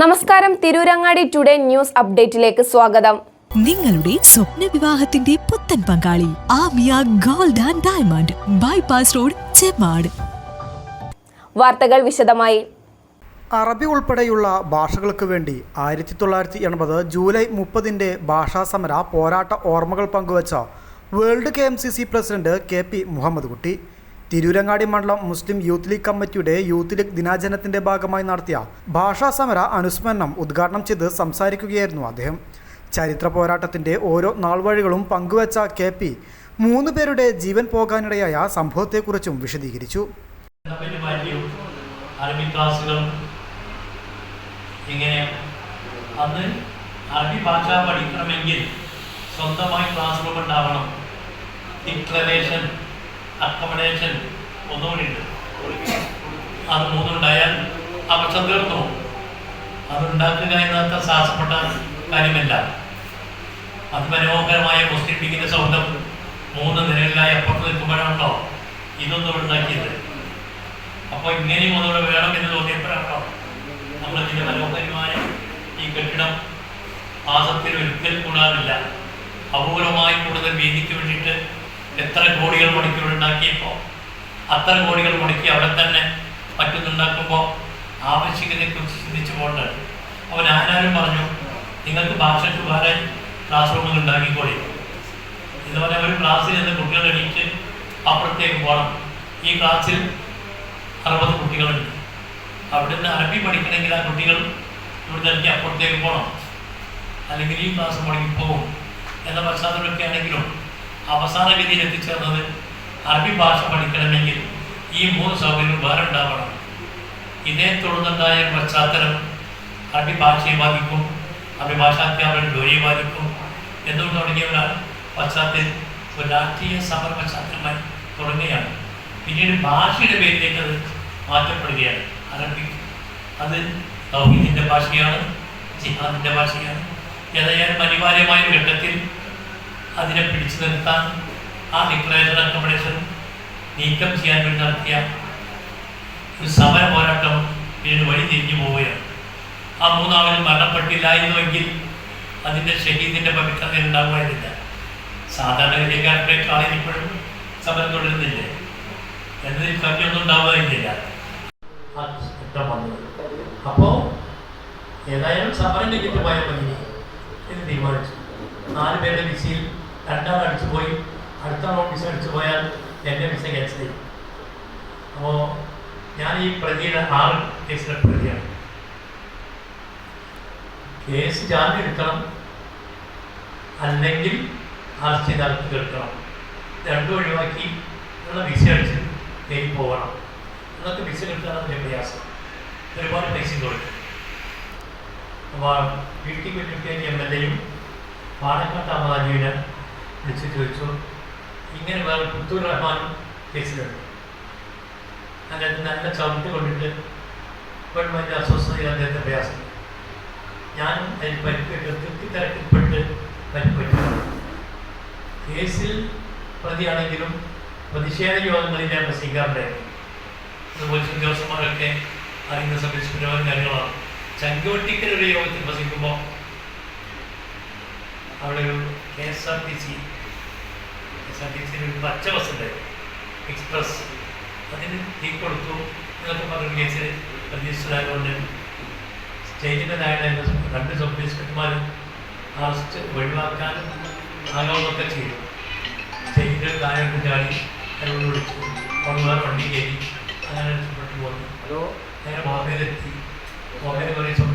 നമസ്കാരം. Tirurangadi today news അപ്ഡേറ്റിലേക്ക് സ്വാഗതം. നിങ്ങളുടെ സ്വപ്ന വിവാഹത്തിന്റെ പുത്തൻ പങ്കാളി Amiya gold and diamond bypass road Chemmad വാർത്തകൾ വിശദമായി. അറബി ഉൾപ്പെടെയുള്ള ഭാഷകൾക്ക് വേണ്ടി ആയിരത്തി തൊള്ളായിരത്തി എൺപത് ജൂലൈ മുപ്പതിന്റെ ഭാഷാ സമര പോരാട്ട ഓർമ്മകൾ പങ്കുവച്ച world K M C C president K P Muhammad Kutty Tirurangadi മണ്ഡലം മുസ്ലിം യൂത്ത് ലീഗ് കമ്മിറ്റിയുടെ യൂത്ത് ലീഗ് ദിനാചരണത്തിന്റെ ഭാഗമായി നടത്തിയ ഭാഷാ സമര അനുസ്മരണം ഉദ്ഘാടനം ചെയ്ത് സംസാരിക്കുകയായിരുന്നു അദ്ദേഹം. ചരിത്ര പോരാട്ടത്തിന്റെ ഓരോ നാൾവഴികളും പങ്കുവച്ച കെ പി മൂന്ന് പേരുടെ ജീവൻ പോകാനിടയായ സംഭവത്തെക്കുറിച്ചും വിശദീകരിച്ചു. അന്ന് അറബി ഭാഷ പഠിക്കണമെങ്കിൽ സ്വന്തമായി ക്ലാസ് റൂം ഉണ്ടാവണം. ഡിക്ലറേഷൻ അക്കമഡേഷൻ ഒന്നുകൂടി ഉണ്ട് അത് മൂന്നുണ്ടായാൽ ആ വർഷം തീർന്നു അതുണ്ടാക്കുക എന്നത് സാഹസപ്പെട്ട കാര്യമല്ല. അതിമനോഹരമായ മുസ്ലിം ലീഗിന്റെ സൗഹൃദം മൂന്ന് നിലകളിലായി അപ്പുറത്ത് നിൽക്കുമ്പോഴാണല്ലോ ഇതൊന്നും ഉണ്ടാക്കിയത് അപ്പോൾ ഇങ്ങനെയും ഒന്നുകൂടെ വേണം എന്ന് തോന്നിയപ്പോഴാണോ നമ്മൾ ഇതിന്റെ മനോഹരമായ ഈ കെട്ടിടം മാസത്തിൽ ഒരിക്കൽ കൂടാറില്ല. അപൂർവമായി കൂടുതൽ വീതിക്ക് വേണ്ടിയിട്ട് എത്ര കോടികൾ മുടക്കി ഉണ്ടാക്കിയപ്പോൾ അത്ര കോടികൾ മുടക്കി അവിടെ തന്നെ മറ്റൊന്നുണ്ടാക്കുമ്പോൾ ആവശ്യകതയെക്കുറിച്ച് ചിന്തിച്ചു പോകേണ്ടത് അവൻ ആരാരും പറഞ്ഞു നിങ്ങൾക്ക് ഭാഷയ്ക്ക് വേറെ ക്ലാസ് റൂമുകൾ ഉണ്ടാക്കിക്കോളി. ഇതുപോലെ ഒരു ക്ലാസ്സിൽ നിന്ന് കുട്ടികൾ എണീറ്റ് അപ്പുറത്തേക്ക് പോകണം. ഈ ക്ലാസ്സിൽ അറുപത് കുട്ടികളുണ്ട്. അവിടുന്ന് അറബി പഠിക്കണമെങ്കിൽ ആ കുട്ടികൾ ഇവിടുന്ന് എനിക്ക് അപ്പുറത്തേക്ക് പോകണം. അല്ലെങ്കിൽ ഈ ക്ലാസ് മുടങ്ങി പോകും എന്ന പശ്ചാത്തലമൊക്കെ ആണെങ്കിലും അവസാന ഗതിയിൽ എത്തിച്ചേർന്നത് അറബി ഭാഷ പഠിക്കണമെങ്കിൽ ഈ മൂന്ന് സൗകര്യം വേറെ ഉണ്ടാവണം. ഇതേ തുടർന്നുണ്ടായ പശ്ചാത്തലം അറബി ഭാഷയെ ബാധിക്കും അറബി ഭാഷാധ്യാപകരുടെ ജോലിയെ ബാധിക്കും എന്തുകൊണ്ട് തുടങ്ങിയ ഒരു പശ്ചാത്തലം ഒരു രാഷ്ട്രീയ സമര പശ്ചാത്തലമായി തുടങ്ങുകയാണ്. പിന്നീട് ഭാഷയുടെ പേരിലേക്ക് അത് മാറ്റപ്പെടുകയാണ്. അറബി അത് തൗഹീദിന്റെ ഭാഷയാണ് ജിഹാദിന്റെ ഭാഷയാണ്. ഏതായാലും അനിവാര്യമായ ഘട്ടത്തിൽ അതിനെ പിടിച്ചു നിർത്താൻ ആ ഡിക്ലറേഷൻ അക്കോമഡേഷൻ നീക്കം ചെയ്യാൻ വേണ്ടി നടത്തിയ ഒരു സമര പോരാട്ടം പിന്നീട് വഴി തിരിഞ്ഞു പോവുകയാണ്. ആ മൂന്നാളുകൾ മരണപ്പെട്ടില്ലായിരുന്നുവെങ്കിൽ അതിന്റെ ഷഹീദിന്റെ പവിത്രത ഉണ്ടാകുമായിരുന്നില്ല സാധാരണഗതിക്കാരേക്കാൾ ഇപ്പോഴും സമരം തുടരുന്നില്ലേ? എന്നതിൽ കവിയൊന്നും ഉണ്ടാവുകയില്ല. അപ്പോൾ ഏതായാലും സമരം പോയാൽ മതി എന്ന് തീരുമാനിച്ചു. നാല് പേരുടെ വിസയിൽ രണ്ടാൾ അടിച്ചു പോയി അടുത്ത വിസ അടിച്ചു പോയാൽ എന്റെ വിസ ക്യാൻസൽ ചെയ്യും. അപ്പോൾ ഞാൻ ഈ പ്രതിയുടെ ആറ് കേസിലെ പ്രതിയാണ്. കേസ് ജാമ്യം എടുക്കണം അല്ലെങ്കിൽ അറസ്റ്റ് ചെയ്ത് അകത്ത് കേൾക്കണം. രണ്ടും ഒഴിവാക്കി ഉള്ള വിസ അടിച്ച് ഡൽഹി പോകണം. അതൊക്കെ വിസ വലിയ പ്രയാസം. ഒരുപാട് പൈസയും കൊടുക്കും. അപ്പോൾ വീട്ടിൽ കുഞ്ഞുട്ടി എം എൽ എയും പാണക്കാട്ട് അമ്മാജിയുടെ വിളിച്ച് ചോദിച്ചു ഇങ്ങനെ വേറെ പുത്തൂർ റഹ്മാൻ കേസിലുണ്ട്. അദ്ദേഹത്തെ നല്ല ചവിട്ട് കൊണ്ടിട്ട് ഇപ്പോഴും അതിന്റെ അസ്വസ്ഥത അദ്ദേഹത്തെ പ്രയാസം. ഞാൻ അതിൽ പരിക്കേറ്റ് തൃപ്തിത്തിരക്കിൽപ്പെട്ട് പരിപ്പറ്റുന്നു കേസിൽ പ്രതിയാണെങ്കിലും പ്രതിഷേധ യോഗങ്ങളിൽ ഞാൻ പ്രസംഗിക്കാറുണ്ടായിരുന്നു അതുപോലെ ഉദ്യോഗസ്ഥന്മാരൊക്കെ അറിയുന്ന നിരവധി കാര്യങ്ങളാണ്. ചങ്കുവട്ടിക്കൽ ഒരു യോഗത്തിൽ പ്രസംഗിക്കുമ്പോൾ അവിടെ ഒരു K S R T C R ഒരു പച്ച ബസ് ഉണ്ടായിരുന്നു എക്സ്പ്രസ് അതിന് തീ കൊടുത്തു. എന്നൊക്കെ പറഞ്ഞ കേസിൽ പ്രതിഷ്ഠരായതുകൊണ്ട് സ്റ്റേജിന്റെ താഴെ രണ്ട് സബ് ഇൻസ്പെക്ടർമാരും അറസ്റ്റ് ഒഴിവാക്കാൻ ആകാവുന്നൊക്കെ ചെയ്തു. സ്റ്റേജിന്റെ താഴെ ചാടി അതിനോട് വിളിച്ചു. വേറെ വണ്ടി കയറി. അങ്ങനെ രക്ഷപ്പെട്ടു പോകുന്നു ഹലോ? നേരെ ബോംബെയിൽ കുറേ ദിവസം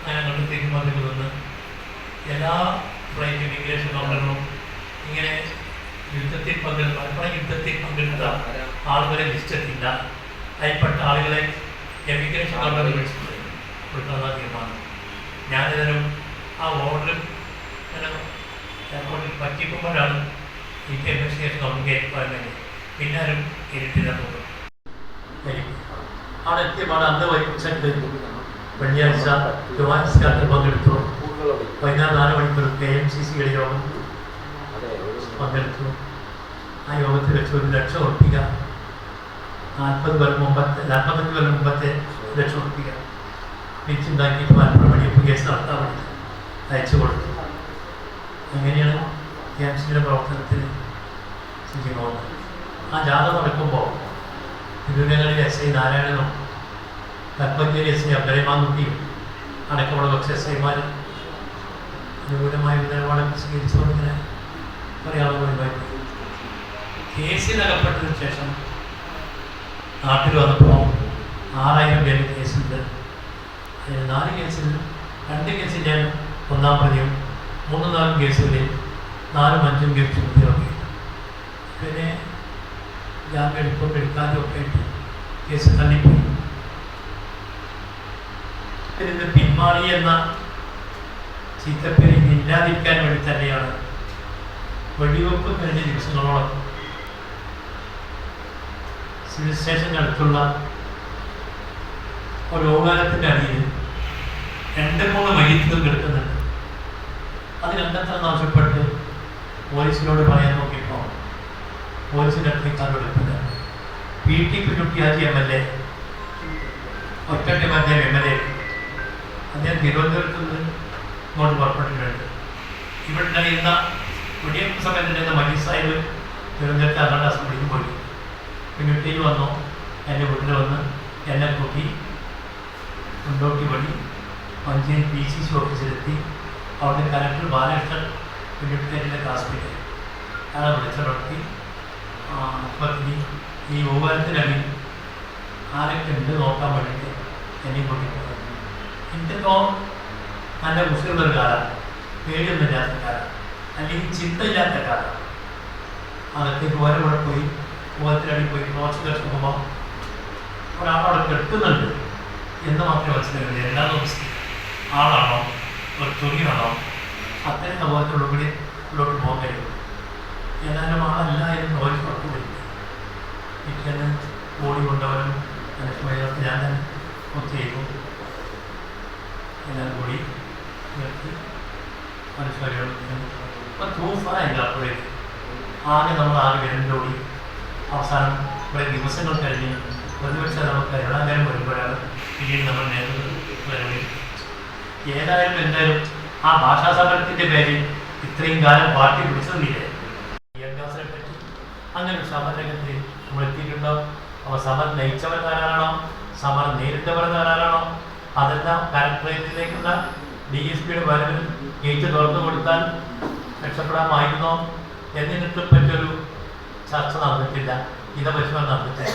അങ്ങനെ അങ്ങോട്ട് തീരുമാനത്തിൽ എല്ലാ ഫ്ലൈറ്റ് ഇംഗ്ലീഷ് കൗണ്ടറിലും ഇങ്ങനെ യുദ്ധത്തിൽ പങ്കെടുത്ത മലപ്പുറം യുദ്ധത്തിൽ പങ്കെടുത്ത ആളുകളെ ലിസ്റ്റെത്തില്ല അതിൽപ്പെട്ട ആളുകളെ എമിഗ്രേഷൻ ഓർഡർ വിളിച്ചിട്ടുണ്ട് തീരുമാനം. ഞാനിതിനും ആ ഓർഡർ എയർപോർട്ടിൽ പറ്റിക്കുമ്പോഴാണ് എനിക്ക് എമിഗ്രേഷൻ നമുക്ക് പോകാൻ വേണ്ടി പിന്നെ ആരും ഇരുട്ടില്ല തോന്നുന്നു അവിടെ എത്തിയപാട് അന്ന് വൈകിട്ട് വെള്ളിയാഴ്ച പങ്കെടുത്തു. വൈകുന്നേരം നാല് മണിക്കൂർ കെ എം സി സി യോഗം പങ്കെടുത്തു. ആ യോഗത്തിൽ വെച്ച് ഒരു ലക്ഷം ഉറപ്പിക്കുക നാൽപ്പത് കൊല്ലം മുമ്പത്തെ നാൽപ്പത്തഞ്ച് കൊല്ലം മുമ്പത്തെ ലക്ഷം ഉറപ്പിക്കുക പിരിച്ചുണ്ടാക്കിയിട്ട് മലപ്പുറം വെടിവെപ്പ് കേസ് നടത്താൻ വേണ്ടി അയച്ചു കൊടുത്തു. അങ്ങനെയാണ് ക്യാൻസിന്റെ പ്രവർത്തനത്തിൽ പോകുന്നത് ആ ജാഥ നടക്കുമ്പോൾ തിരുവനന്തപുരം എസ് ഐ നാരായണനും കൽപ്പഞ്ചേരി എസ് ഐ അബ്ദരമാൻകുട്ടിയും അടക്കമുള്ള കുറച്ച് എസ് ഐമാർ അനുകൂലമായ നിലപാടൊക്കെ സ്വീകരിച്ചുകൊണ്ട് കുറേ ആളുകൾ കേസിൽ അകപ്പെട്ടതിന് ശേഷം നാട്ടിൽ വന്നപ്പോൾ ആറായിരം പേര് കേസുണ്ട്. അതിൽ നാല് കേസിൽ രണ്ട് കേസിൽ ഞാൻ ഒന്നാം പ്രതിയും മൂന്ന് നാലും കേസുകളിൽ നാലും അഞ്ചും കേസ് പ്രതിയൊക്കെ പിന്നെ ഞാൻ എടുപ്പം എടുക്കാനും ഒക്കെ ആയിട്ട് കേസ് തള്ളിപ്പോയി. ഇതിന്റെ പിന്മാറി എന്ന ചീത്തപ്പേരിൽ ഇല്ലാതിരിക്കാൻ വേണ്ടി തന്നെയാണ് വെടിവെപ്പ് കഴിഞ്ഞ ദിവസങ്ങളോളം സിവിൽ സ്റ്റേഷന്റെ ഒരു ഓകാരത്തിന്റെ അടിയിൽ രണ്ട് മൂന്ന് മയ്യത്തുകൾ കിടക്കുന്നുണ്ട് അത് കണ്ടെത്താൻ ആവശ്യപ്പെട്ട് പോലീസിനോട് പറയാൻ നോക്കിയപ്പോൾ പോലീസിന്റെ അടുത്ത് ആരും എടുക്കില്ല P T Kunhuttyhaji M L A ഒറ്റട്ടി മധ്യം എം എൽ എ അദ്ദേഹം തിരുവനന്തപുരത്ത് നിന്ന് ഇങ്ങോട്ട് പുറപ്പെട്ടിട്ടുണ്ട് ഇവിടെ ഉണ്ടായിരുന്ന വെടിവെപ്പ് സമയത്തുണ്ടായിരുന്ന മജീസ് സാഹിബ് തിരുവനന്തപുരത്തെ അങ്ങളുടെ അസംബ്ലിക്ക് പോയി കുഞ്ഞുട്ടിയിൽ വന്നു. എന്റെ വീട്ടിൽ വന്ന് എന്നെ കൂട്ടി മുണ്ടോട്ടി വഴി മഞ്ചേരി പി സി സി ഓഫീസിലെത്തി അവിടുത്തെ കലക്ടർ ബാലകൃഷ്ണൻ കുഞ്ഞുട്ടിന്റെ ക്ലാസ്സിലേക്ക് അയാളെ വിളിച്ചിടത്തി പത്നി ഈ ഉപകാരത്തിനടി ആരൊക്കെ ഉണ്ട് നോക്കാൻ വേണ്ടിയിട്ട് എന്നെ കൂട്ടിപ്പോയി എനിക്കിപ്പോ നല്ല കുശികളുള്ളൊരു കാലം. പേടിയൊന്നും ഇല്ലാത്ത കാലം. അല്ലെങ്കിൽ ചിന്തയില്ലാത്ത കാലം. അകത്തേക്ക് ഓരോ കൂടെ പോയി മുഖത്തിനടി പോയി കിടക്കുമ്പോൾ ഒരാളവിടെ കെട്ടുന്നുണ്ട്. എന്ന് മാത്രമേ മനസ്സിലാക്കുള്ളൂ എല്ലാ ദിവസവും ആളാണോ? ഒരു തുണിയാണോ? അത്തരം സംഭവത്തിനുള്ളിൽ ഉള്ളോട്ട് പോകാൻ കഴിയും ഏതായാലും ആളല്ല എന്ന് ഒരു കുഴപ്പമില്ല പിറ്റേന്ന് ബോഡി കൊണ്ടവരും മനുഷ്യമയത്ത് ഞാൻ തന്നെ ഒത്തു ചെയ്തു. എല്ലാം കൂടി മനുഷ്യരോട് ഇപ്പം തൂഫാനില്ല അപ്പോഴേക്ക്. ആകെ നമ്മൾ ആകെ പേരിന്റെ അവസാനം കുറേ ദിവസങ്ങൾ കഴിഞ്ഞ് പ്രതിപക്ഷ നമുക്ക് കരുണാകരം വരുമ്പോഴാണ് പിന്നീട് നമ്മൾ നേതൃത്വം വരവിൽ. ഏതായാലും എന്തായാലും ആ ഭാഷാ സമരത്തിന്റെ പേരിൽ ഇത്രയും കാലം പാർട്ടി പിടിച്ചതില്ലേ? വിദ്യാഭ്യാസത്തെ പറ്റി അങ്ങനെ ഒരു സമരരംഗത്ത് നമ്മൾ എത്തിയിട്ടുണ്ടോ? അപ്പോൾ സമരം നയിച്ചവരാരാണോ സമരം നേരിട്ടവരാരാണോ അതെല്ലാം കലക്ടറേറ്റിലേക്കുള്ള ഡി എസ് പിയുടെ വരവിൽ ഗേറ്റ് തുറന്നു കൊടുത്താൽ രക്ഷപ്പെടാമായിരുന്നോ? എന്നതിനെ പറ്റിയൊരു ചർച്ച നടന്നിട്ടില്ല. ഹിതപരിശോധന നടന്നിട്ടില്ല.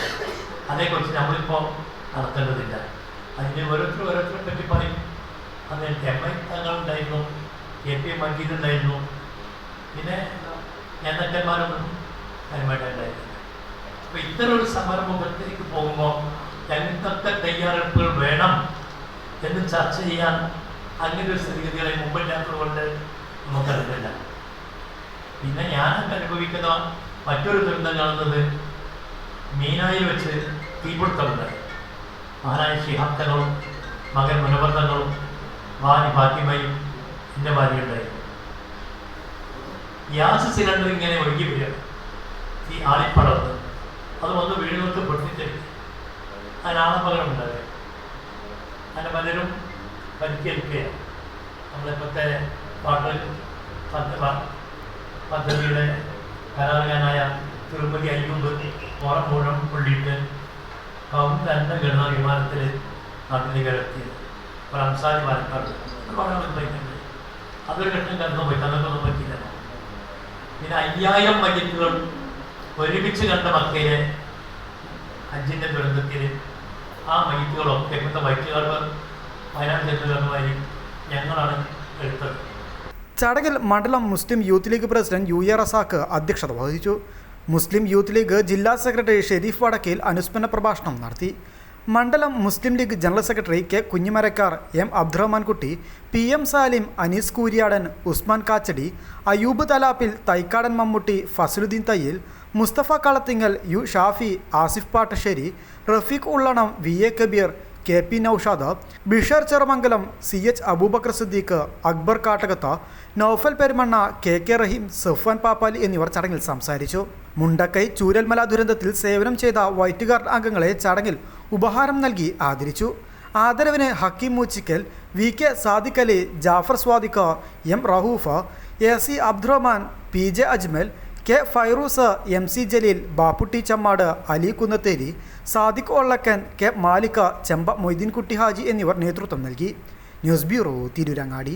അതേക്കുറിച്ച് നമ്മളിപ്പോൾ നടത്തേണ്ടതില്ല. അതിന് ഓരോരുത്തർ ഓരോരുത്തരെ പറ്റി പറയും. അന്ന് എം ഐ തങ്ങളുണ്ടായിരുന്നു കെ പി മജീദ് ഉണ്ടായിരുന്നു. പിന്നെ നേതാക്കന്മാരൊന്നും കാര്യമായിട്ടുണ്ടായിരുന്നില്ല അപ്പോൾ ഇത്തരം ഒരു സമരമുഖത്തേക്ക് പോകുമ്പോൾ എന്തൊക്കെ തയ്യാറെടുപ്പുകൾ വേണം എന്ന് ചർച്ച ചെയ്യാൻ അങ്ങനെ ഒരു സ്ഥിതിഗതികളെ മുമ്പില്ലാത്തതുകൊണ്ട് നമുക്കറിയില്ല. പിന്നെ ഞാനൊക്കെ അനുഭവിക്കുന്ന മറ്റൊരു ദുരന്തം കാണുന്നത് മീനായി വെച്ച് തീപിടുത്തമുണ്ടായി മഹാനായ ശിഹാബ് തങ്ങളും മകൻ മുനവർ തങ്ങളും ഭാര്യ ഫാത്തിമയും എന്റെ ഭാര്യയുണ്ടായിരുന്നു ഗ്യാസ് സിലിണ്ടർ ഇങ്ങനെ ഒഴുകി വരിക. ഈ ആളിപ്പടർന്ന് അത് വന്ന് വീഴുന്നത് പൊട്ടിച്ചെടുത്തു അതിനാളപകടം ഉണ്ടാകുക അങ്ങനെ പലരും പരിക്കേൽക്കുകയാണ്. നമ്മളിപ്പോഴത്തെ പാട്ട് പദ്ധ പദ്ധതിയുടെ മുഴുവൻ പുള്ളിയിട്ട് അവൻ തന്നെ ഗണ വിമാനത്തിൽ നാട്ടിലേക്ക് ഇറക്കിയത്. ഒരു അംസാരി പാലക്കാട് പറയുന്നുണ്ട് അതൊരു ഘട്ടം കടന്നു പോയി. തങ്ങൾക്കൊന്നും പറ്റില്ല പിന്നെ അയ്യായിരം മയ്യത്തുകൾ ഒരുമിച്ച് കണ്ട മക്കയിലെ അഞ്ചിന്റെ ദുരന്തത്തിൽ ആ മയ്യത്തുകളൊക്കെ ഇപ്പോഴത്തെ വൈറ്റുകാർ വയനാട് ചെന്നുകാരുമായി ഞങ്ങളാണ് എടുത്തത്. ചടങ്ങിൽ മണ്ഡലം Muslim Youth League president U A Razak അധ്യക്ഷത വഹിച്ചു. മുസ്ലിം യൂത്ത് ലീഗ് ജില്ലാ സെക്രട്ടറി ഷെരീഫ് വടക്കയിൽ അനുസ്മരണ പ്രഭാഷണം നടത്തി. മണ്ഡലം Muslim League general secretary K Kunhimarakkar M Abdurahmankutty P M Salim Anees Kooriyadan Usman Kachadi Ayoob Thalappil Thaikkadan Mammootty Fazaluddeen Thayyil Musthafa Kalathingal U Shafi Asif Pattassery Rafeeq Ullanam V A Kabeer K P Naushad Bishar Cherumangalam C H Aboobacker Siddique Akbar Kattakath Naufal Perumanna K K Raheem Safwan Pappali എന്നിവർ ചടങ്ങിൽ സംസാരിച്ചു. മുണ്ടക്കൈ ചൂരൽമല ദുരന്തത്തിൽ സേവനം ചെയ്ത white guard അംഗങ്ങളെ ചടങ്ങിൽ ഉപഹാരം നൽകി ആദരിച്ചു. ആദരവിന് Hakeem Moochikkal V K Sadiq Ali Jafar Swadiq M Rahoof A C Abdurahman P J Ajmal K Fairooz M C Jaleel Bapputty Chemmad Ali Kunnatheri Sadiq Ollakkan K Malik Chemba Moideenkutty Haji എന്നിവർ നേതൃത്വം നൽകി. News bureau Tirurangadi.